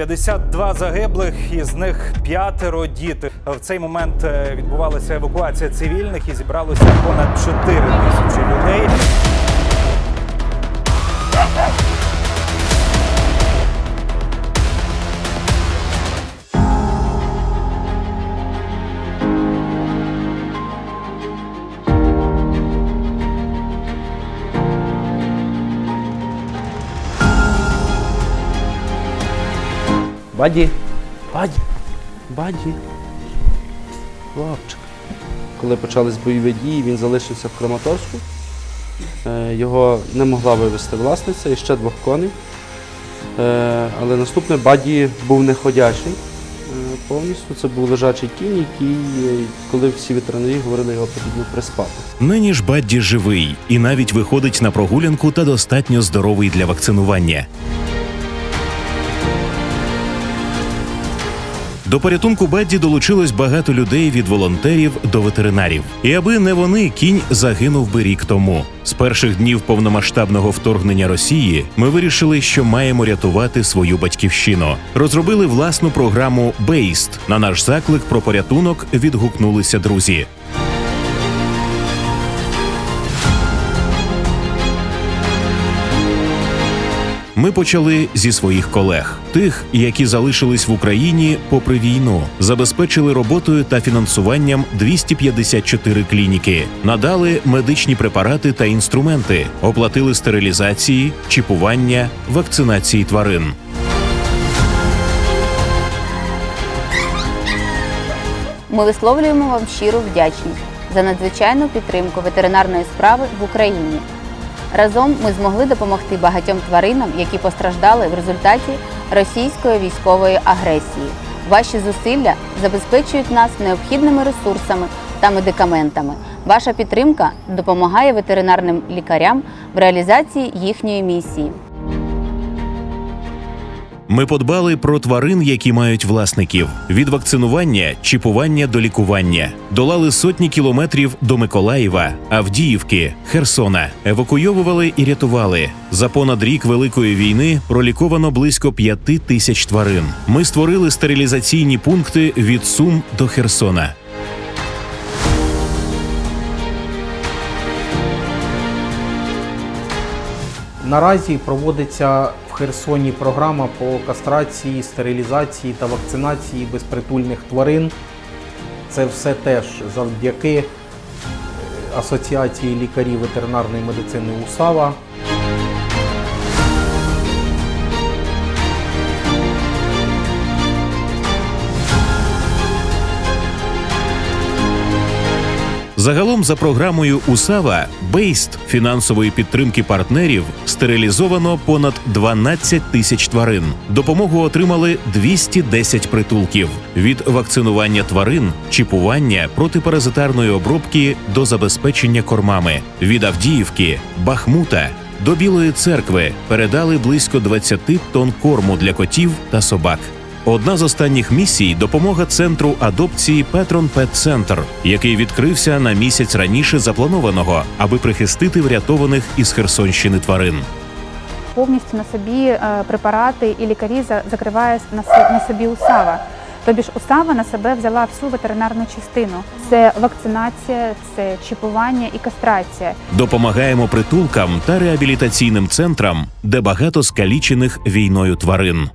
52 загиблих, із них п'ятеро діти. В цей момент е, відбувалася евакуація цивільних і зібралося понад 4 тисячі людей. Баді, баді, баді. Хлопчик. Коли почались бойові дії, він залишився в Краматорську. Е, Його не могла вивезти власниця і ще двох коней. Е, Але наступне баді був неходячий е, повністю. Це був лежачий кінь, який, коли всі ветеранари говорили, його потрібно приспати. Нині ж Бадді живий і навіть виходить на прогулянку та достатньо здоровий для вакцинування. До порятунку Бадді долучилось багато людей від волонтерів до ветеринарів. І аби не вони, кінь загинув би рік тому. З перших днів повномасштабного вторгнення Росії ми вирішили, що маємо рятувати свою батьківщину. Розробили власну програму Бейст. На наш заклик про порятунок відгукнулися друзі. Ми почали зі своїх колег, тих, які залишились в Україні попри війну, забезпечили роботою та фінансуванням 254 клініки, надали медичні препарати та інструменти, оплатили стерилізації, чіпування, вакцинації тварин. Ми висловлюємо вам щиру вдячність за надзвичайну підтримку ветеринарної справи в Україні. Разом ми змогли допомогти багатьом тваринам, які постраждали в результаті російської військової агресії. Ваші зусилля забезпечують нас необхідними ресурсами та медикаментами. Ваша підтримка допомагає ветеринарним лікарям в реалізації їхньої місії. Ми подбали про тварин, які мають власників від вакцинування, чіпування до лікування. Долали сотні кілометрів до Миколаєва, Авдіївки, Херсона. Евакуйовували і рятували. За понад рік великої війни проліковано близько п'яти тисяч тварин. Ми створили стерилізаційні пункти від Сум до Херсона. Наразі проводиться Херсоні програма по кастрації, стерилізації та вакцинації безпритульних тварин. Це все теж завдяки е, Асоціації лікарів ветеринарної медицини УСАВА. Загалом, за програмою УСАВА Бейст фінансової підтримки партнерів стерилізовано понад 12 тисяч тварин. Допомогу отримали 210 притулків від вакцинування тварин, чіпування, протипаразитарної обробки до забезпечення кормами від Авдіївки, Бахмута. До Білої церкви передали близько 20 тонн корму для котів та собак. Одна з останніх місій допомога центру адопції Петрон Пет Центр, який відкрився на місяць раніше запланованого, аби прихистити врятованих із Херсонщини тварин. повністю на собі е, препарати і лікарі за- закриває на на собі УСАВА. Тобі ж УСАВА на себе взяла всю ветеринарну частину. Це вакцинація, це чіпування і кастрація. Допомагаємо притулкам та реабілітаційним центрам, де багато скалічених війною тварин.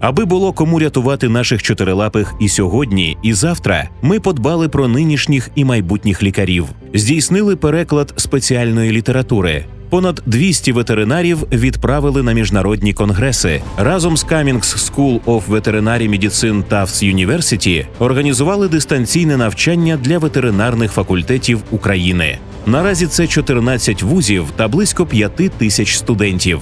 Аби було кому рятувати наших чотирилапих і сьогодні, і завтра, ми подбали про нинішніх і майбутніх лікарів, здійснили переклад спеціальної літератури. Понад 200 ветеринарів відправили на міжнародні конгреси. Разом з Cummings School of Veterinary Medicine Tufts University організували дистанційне навчання для ветеринарних факультетів України. Наразі це 14 вузів та близько 5 тисяч студентів.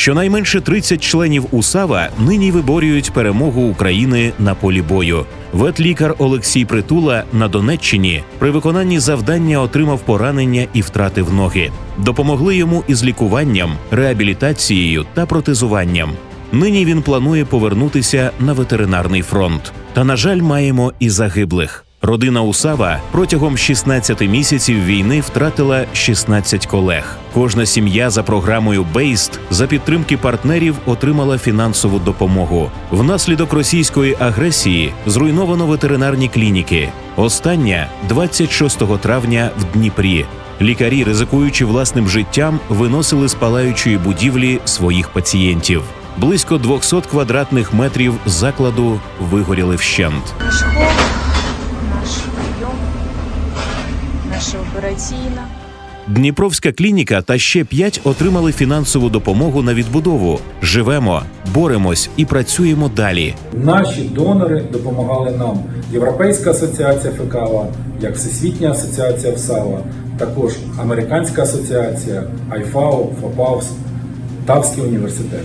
Щонайменше 30 членів УСАВА нині виборюють перемогу України на полі бою. Ветлікар Олексій Притула на Донеччині при виконанні завдання отримав поранення і втратив ноги. Допомогли йому із лікуванням, реабілітацією та протезуванням. Нині він планує повернутися на ветеринарний фронт. Та, на жаль, маємо і загиблих. Родина Усава протягом 16 місяців війни втратила 16 колег. Кожна сім'я за програмою Бейст за підтримки партнерів отримала фінансову допомогу. Внаслідок російської агресії зруйновано ветеринарні клініки. Остання 26 травня в Дніпрі. Лікарі, ризикуючи власним життям, виносили з палаючої будівлі своїх пацієнтів. Близько 200 квадратних метрів закладу вигоріли вщент. Наш хол, наш прийом, наша операційна. Дніпровська клініка та ще п'ять отримали фінансову допомогу на відбудову. Живемо, боремось і працюємо далі. Наші донори допомагали нам. Європейська асоціація ФКАВА, як Всесвітня асоціація ВСАВА, також Американська асоціація, АйФАО, ФОПАВС, Тавський університет.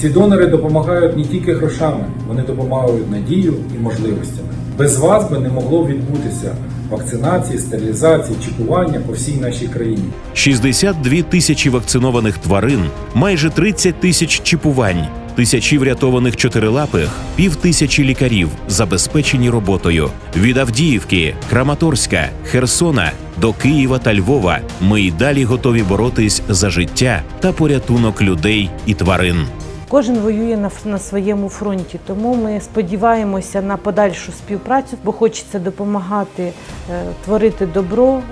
Ці донори допомагають не тільки грошами, вони допомагають надією і можливостями. Без вас би не могло відбутися вакцинації, стерилізації, чіпування по всій нашій країні. 62 тисячі вакцинованих тварин, майже 30 тисяч чіпувань, тисячі врятованих чотирилапих, пів тисячі лікарів забезпечені роботою. Від Авдіївки, Краматорська, Херсона до Києва та Львова. Ми й далі готові боротись за життя та порятунок людей і тварин. Кожен воює на, на своєму фронті, тому ми сподіваємося на подальшу співпрацю, бо хочеться допомагати е, творити добро, е,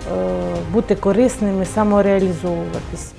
бути корисними, самореалізовуватись.